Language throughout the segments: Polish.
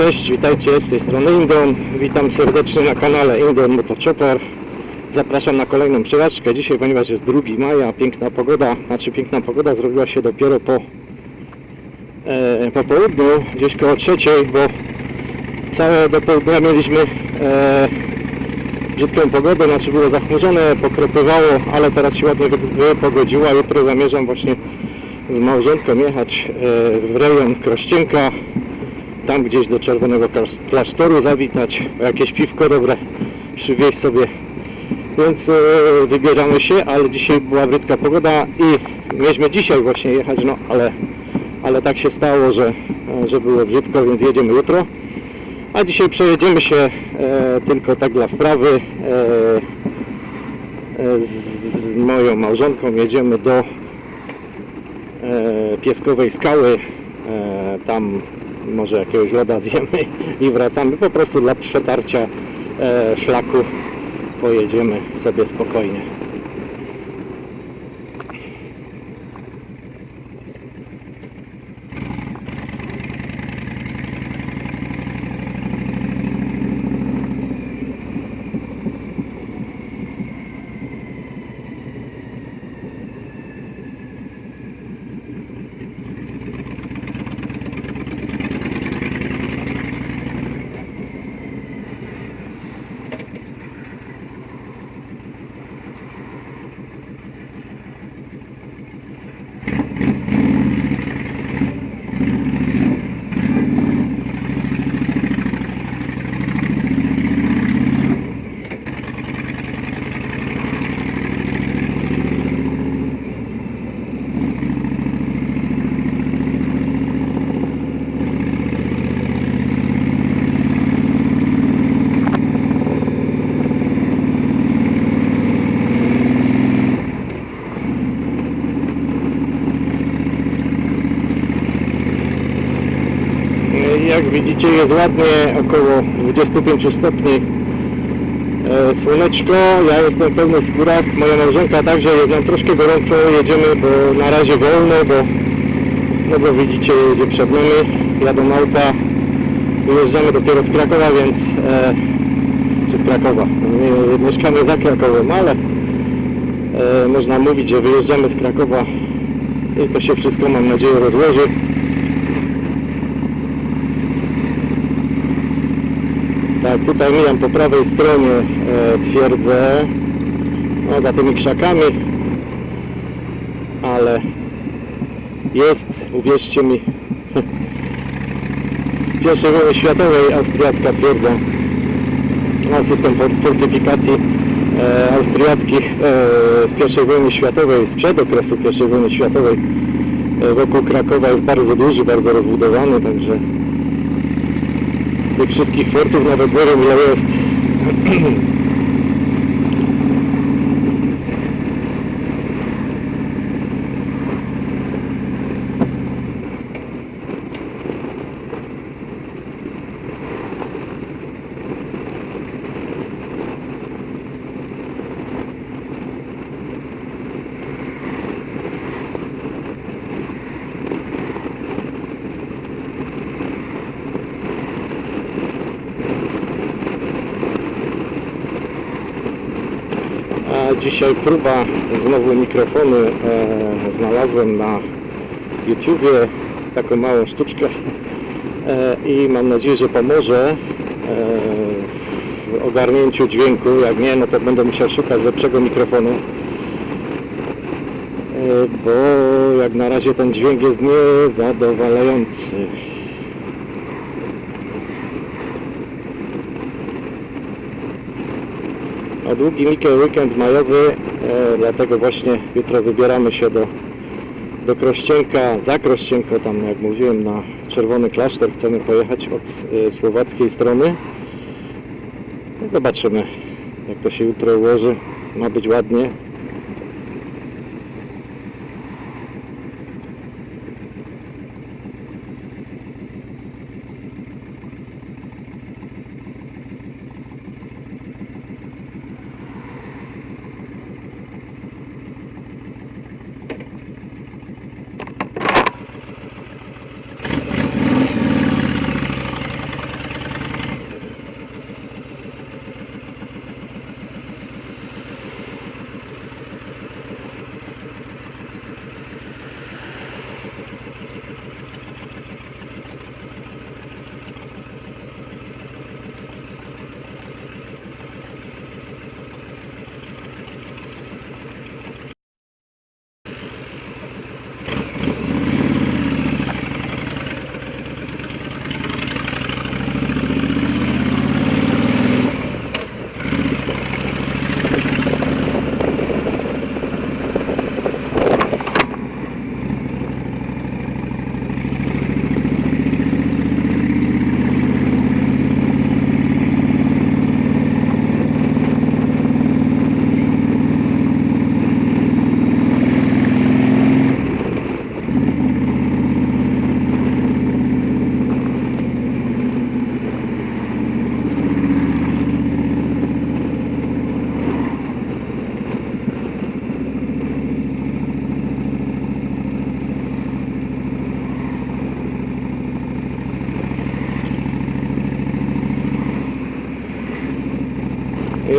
Cześć, witajcie z tej strony Indon. Witam serdecznie na kanale Indon Motochopper. Zapraszam na kolejną przejażdżkę. Dzisiaj, ponieważ jest 2 maja, piękna pogoda, znaczy piękna pogoda zrobiła się dopiero po, e, po południu, gdzieś koło trzeciej, bo całe do południa mieliśmy e, brzydką pogodę, znaczy było zachmurzone, pokropywało, ale teraz się ładnie wy- wypogodziło, a jutro zamierzam właśnie z małżonką jechać e, w rejon Krościenka, tam gdzieś do Czerwonego Klas- Klasztoru zawitać, jakieś piwko dobre przywieźć sobie. Więc e, wybieramy się, ale dzisiaj była brzydka pogoda i mieliśmy dzisiaj właśnie jechać, no ale, ale tak się stało, że, że było brzydko, więc jedziemy jutro. A dzisiaj przejedziemy się e, tylko tak dla wprawy. E, e, z, z moją małżonką jedziemy do e, Pieskowej Skały. E, tam może jakiegoś loda zjemy i wracamy po prostu dla przetarcia e, szlaku. Pojedziemy sobie spokojnie. Jak widzicie jest ładnie, około 25 stopni. E, słoneczko, ja jestem w pełnych skórach, moja małżonka także jest nam troszkę gorąco, jedziemy, bo na razie wolno, bo, no bo widzicie jedzie przed nami, jadą auta, wyjeżdżamy dopiero z Krakowa, więc e, czy z Krakowa, nie, mieszkamy za Krakowem, ale e, można mówić, że wyjeżdżamy z Krakowa i to się wszystko mam nadzieję rozłoży. Tak, tutaj mijam po prawej stronie e, twierdzę, no, za tymi krzakami, ale jest, uwierzcie mi, z pierwszej wojny światowej austriacka twierdza. No, system fort- fortyfikacji e, austriackich e, z pierwszej wojny światowej, sprzed okresu pierwszej wojny światowej e, wokół Krakowa jest bardzo duży, bardzo rozbudowany, także tych wszystkich fortów nawet nie ile jest. A dzisiaj próba znowu mikrofonu e, znalazłem na YouTubie taką małą sztuczkę e, i mam nadzieję, że pomoże e, w ogarnięciu dźwięku. Jak nie, no to będę musiał szukać lepszego mikrofonu. E, bo jak na razie ten dźwięk jest niezadowalający. Długi weekend majowy, e, dlatego właśnie jutro wybieramy się do, do Krościenka, za Krościenko, tam jak mówiłem na Czerwony Klasztor, chcemy pojechać od e, słowackiej strony. No Zobaczymy jak to się jutro ułoży, ma być ładnie.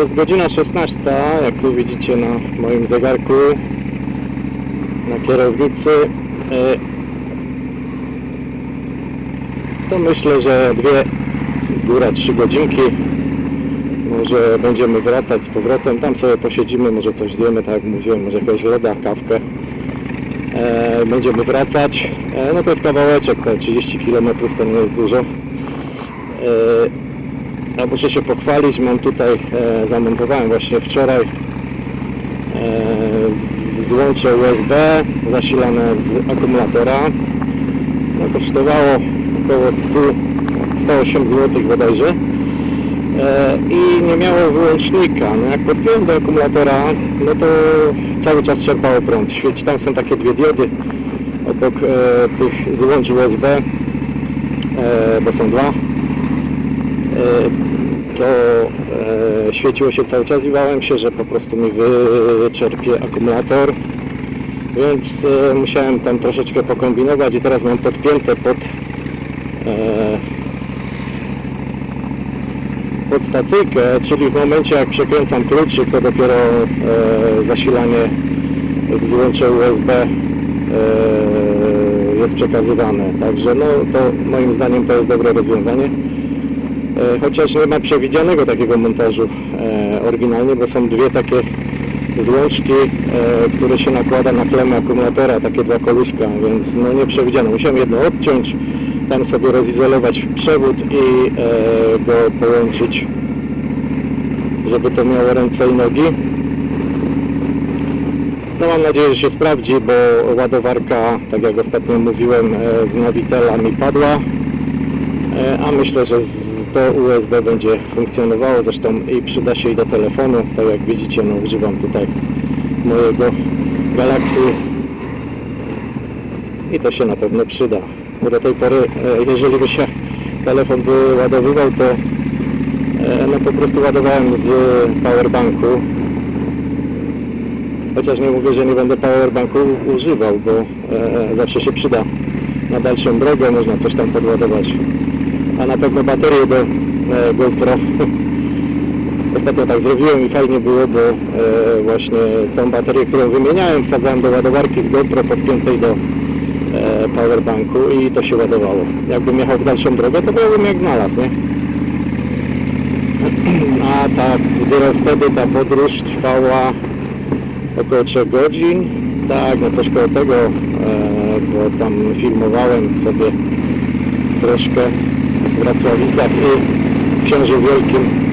Jest godzina 16, jak tu widzicie na moim zegarku na kierownicy. E, To myślę, że dwie, góra trzy godzinki. Może będziemy wracać z powrotem. Tam sobie posiedzimy, może coś zjemy, tak jak mówiłem, może jakiegoś loda, kawkę. E, będziemy wracać. E, no to jest kawałeczek, te 30 km to nie jest dużo. Ja muszę się pochwalić, mam tutaj, e, zamontowałem właśnie wczoraj e, złącze USB zasilane z akumulatora. No, kosztowało około 100, 108 zł bodajże e, i nie miało wyłącznika. No, jak podpiąłem do akumulatora, no to cały czas czerpało prąd. Świeci, tam są takie dwie diody obok e, tych złącz USB, e, bo są dwa. E, to e, świeciło się cały czas i bałem się, że po prostu mi wyczerpie akumulator. Więc e, musiałem tam troszeczkę pokombinować i teraz mam podpięte pod pod stacyjkę, czyli w momencie jak przekręcam kluczyk to dopiero zasilanie w złącze USB jest przekazywane. Także no to moim zdaniem to jest dobre rozwiązanie chociaż nie ma przewidzianego takiego montażu e, oryginalnie, bo są dwie takie złączki, e, które się nakłada na klemę akumulatora, takie dwa koluszka, więc no nie przewidziano. Musiałem jedno odciąć, tam sobie rozizolować przewód i e, go połączyć, żeby to miało ręce i nogi. No mam nadzieję, że się sprawdzi, bo ładowarka, tak jak ostatnio mówiłem, e, z Navitela mi padła. E, a myślę, że z- to USB będzie funkcjonowało, zresztą i przyda się i do telefonu, tak jak widzicie, no używam tutaj mojego Galaxy. I to się na pewno przyda, bo do tej pory, e, jeżeli by się telefon wyładowywał, to e, no po prostu ładowałem z powerbanku, chociaż nie mówię, że nie będę powerbanku używał, bo e, zawsze się przyda na dalszą drogę, można coś tam podładować a na pewno baterię do e, GoPro. Ostatnio tak zrobiłem i fajnie było, bo e, właśnie tą baterię, którą wymieniałem, wsadzałem do ładowarki z GoPro podpiętej do e, powerbanku i to się ładowało. Jakbym jechał w dalszą drogę, to byłbym jak znalazł, nie? A ta, dopiero wtedy ta podróż trwała około 3 godzin. Tak, no coś koło tego, e, bo tam filmowałem sobie troszkę Wrocławicach i w Książu Wielkim.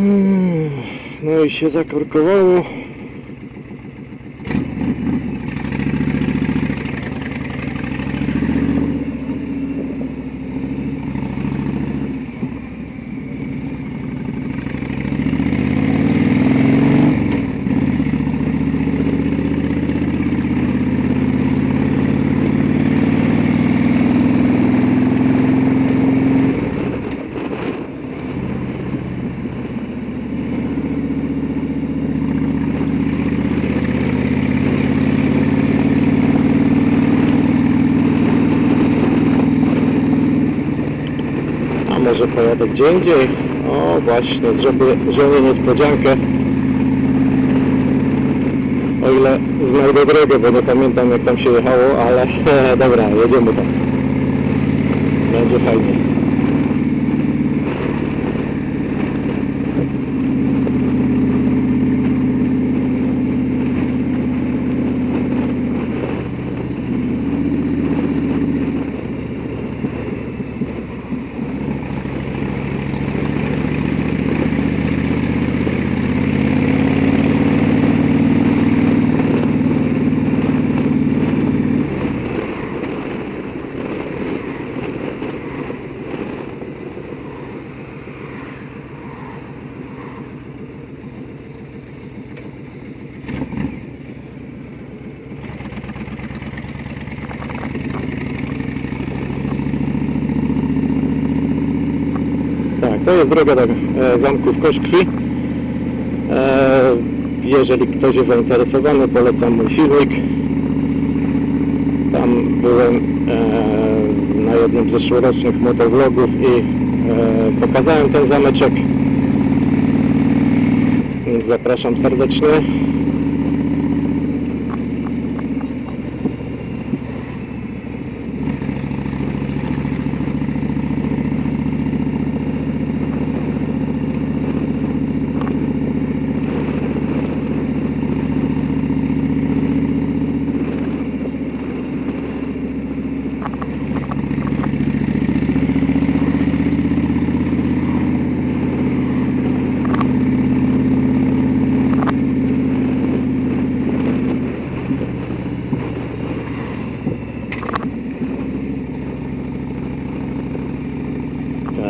Hmm, No i się może pojadę gdzie indziej? O właśnie, zrobię żonie niespodziankę. O ile znajdę drogę, bo nie pamiętam jak tam się jechało, ale dobra, jedziemy tam. Będzie fajnie. To jest droga do e, zamków Koszkwi. E, jeżeli ktoś jest zainteresowany, polecam mój filmik. Tam byłem e, na jednym z zeszłorocznych motovlogów i pokazałem ten zameczek. Zapraszam serdecznie.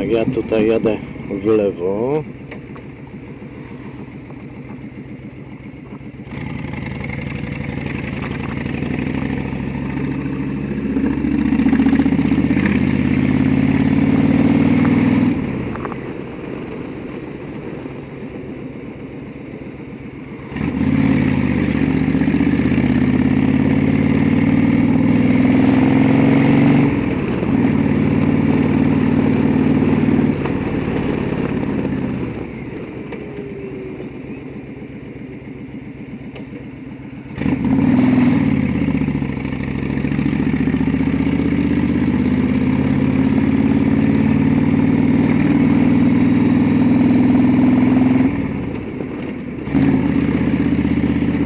Tak, ja tutaj jadę w lewo.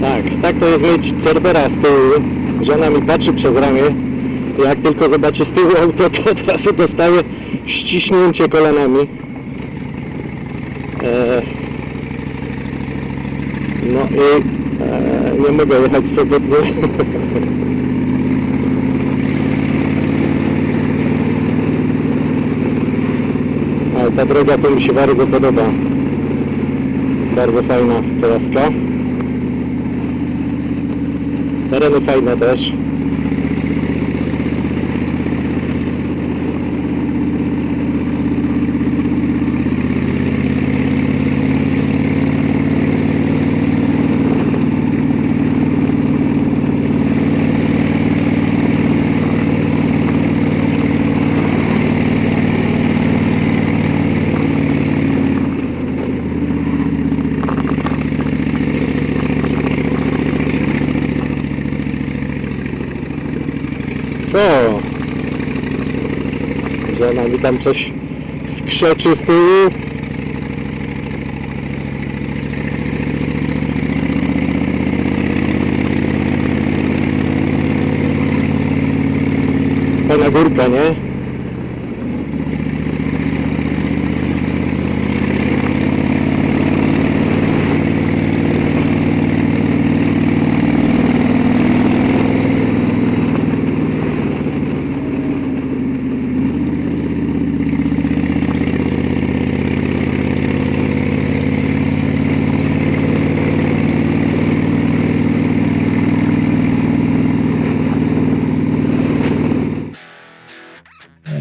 Tak, tak to jest mieć Cerbera z tyłu. Żona mi patrzy przez ramię. Jak tylko zobaczy z tyłu auto, to od razu dostaje ściśnięcie kolanami. E, no i e, nie mogę jechać swobodnie. Ale ta droga to mi się bardzo podoba. Bardzo fajna traska. Arena Fajna też. Co? Żona mi tam coś skrzeczy z tyłu. Fajna górka, nie?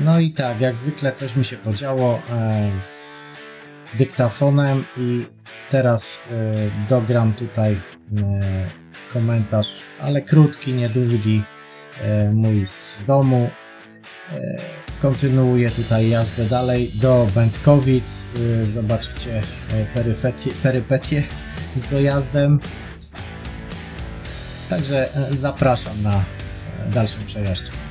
No i tak, jak zwykle coś mi się podziało e, z dyktafonem i teraz e, dogram tutaj e, komentarz, ale krótki, niedługi, mój z domu. Kontynuuję tutaj jazdę dalej do Będkowic. Zobaczycie perypetie, perypetie z dojazdem. Także zapraszam na dalszą przejażdżkę.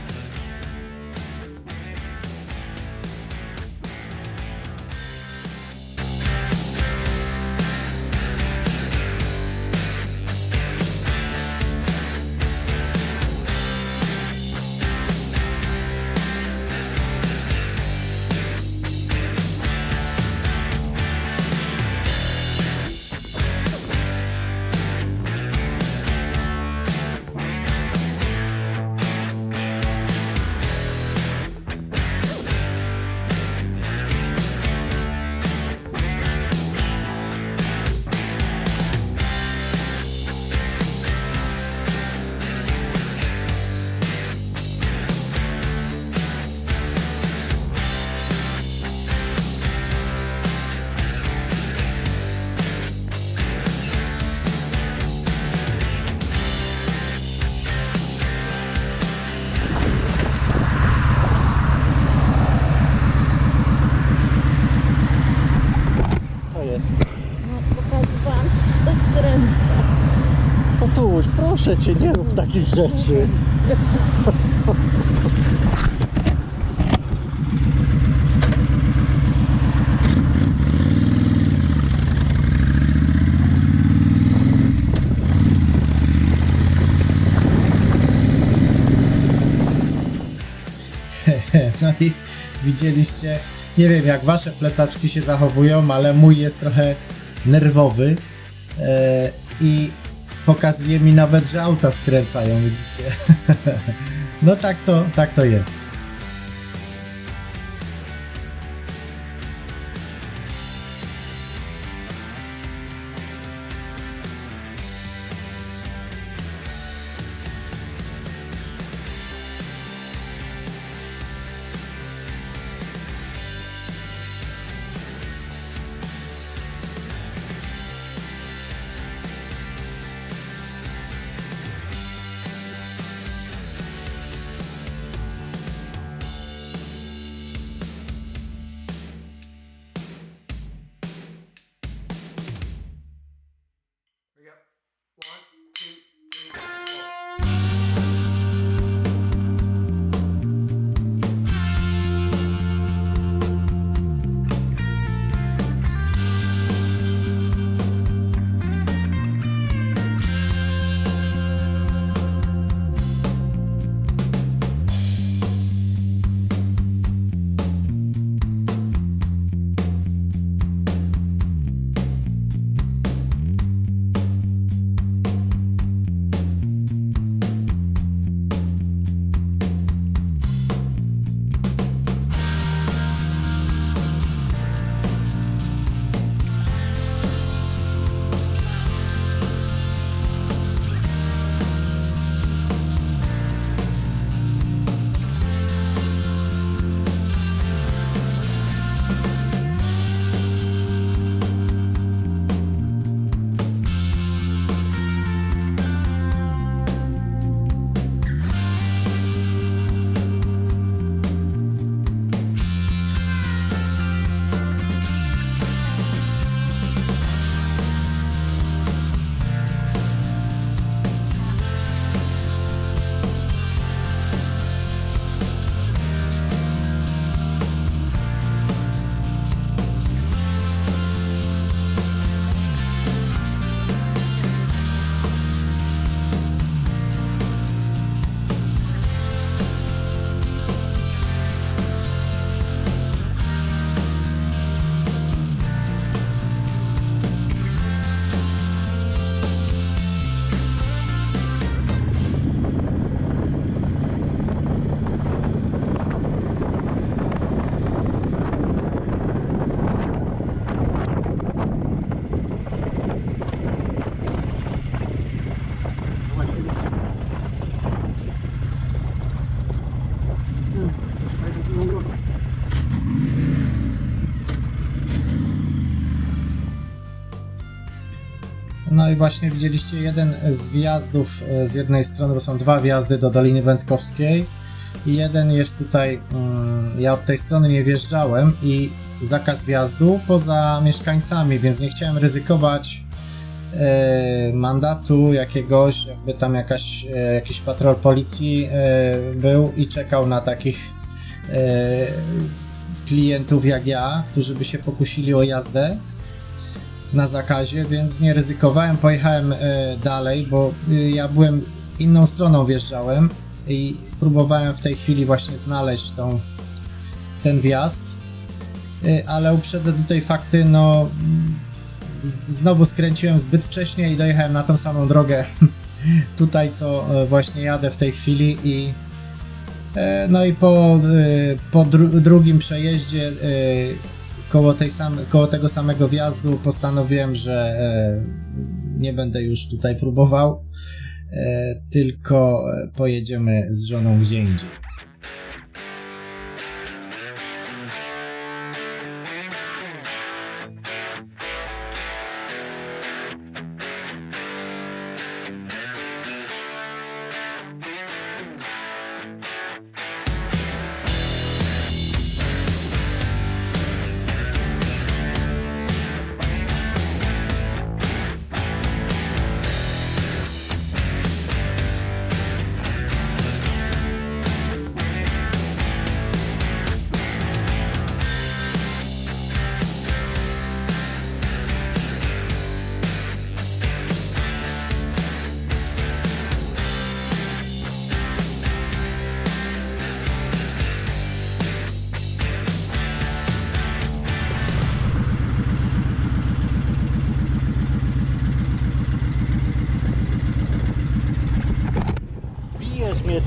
Proszę cię, nie rób takich rzeczy. No i widzieliście, nie wiem jak wasze plecaczki się zachowują, ale mój jest trochę nerwowy e, i pokazuje mi nawet, że auta skręcają, widzicie? No tak to, tak to jest. I właśnie widzieliście jeden z wjazdów e, z jednej strony, bo są dwa wjazdy do Doliny Wędkowskiej i jeden jest tutaj, mm, ja od tej strony nie wjeżdżałem i zakaz wjazdu poza mieszkańcami, więc nie chciałem ryzykować e, mandatu jakiegoś, jakby tam jakaś, e, jakiś patrol policji był i czekał na takich klientów jak ja, którzy by się pokusili o jazdę na zakazie, więc nie ryzykowałem, pojechałem e, dalej, bo e, ja byłem inną stroną wjeżdżałem i próbowałem w tej chwili właśnie znaleźć tą, ten wjazd, E, ale uprzedzę tutaj fakty, no znowu skręciłem zbyt wcześnie i dojechałem na tą samą drogę tutaj, co właśnie jadę w tej chwili i no i po, po dru- drugim przejeździe koło, tej sam, koło tego samego wjazdu postanowiłem, że e, nie będę już tutaj próbował, e, tylko e, pojedziemy z żoną gdzie indziej.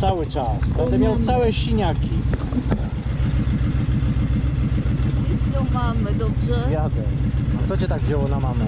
Cały czas. Będę miał całe siniaki. Idź do mamy, dobrze? Jadę. A co cię tak wzięło na mamę?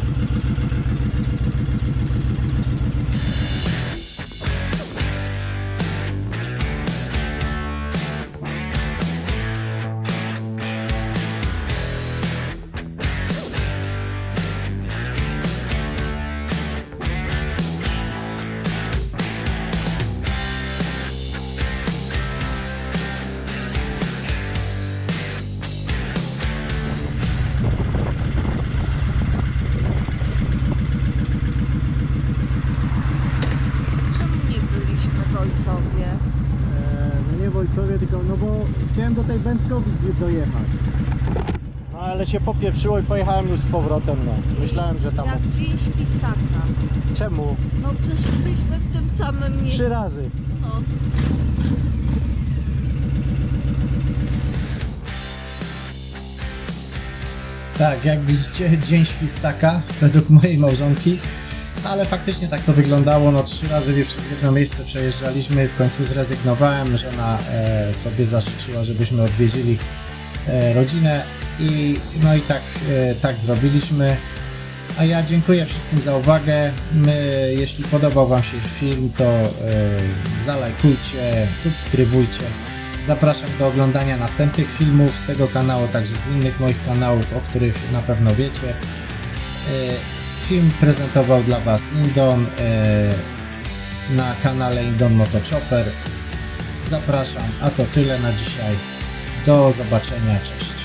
Tylko no bo chciałem do tej Bęckowic dojechać. No ale się popieprzyło i pojechałem już z powrotem, no. Myślałem, że tam... Jak dzień świstaka. Czemu? No przecież byliśmy w tym samym miejscu. Trzy razy. No. Tak, jak widzicie, dzień świstaka według mojej małżonki. Ale faktycznie tak to wyglądało. No trzy razy już w jedno miejsce przejeżdżaliśmy. W końcu zrezygnowałem. Żona e, sobie zażyczyła, żebyśmy odwiedzili e, rodzinę. I no i tak, e, tak zrobiliśmy. A ja dziękuję wszystkim za uwagę. My, jeśli podobał Wam się film, to e, zalajkujcie, subskrybujcie. Zapraszam do oglądania następnych filmów z tego kanału, także z innych moich kanałów, o których na pewno wiecie. E, Film prezentował dla Was Indon e, na kanale Indon Motochopper. Zapraszam, a to tyle na dzisiaj. Do zobaczenia, cześć.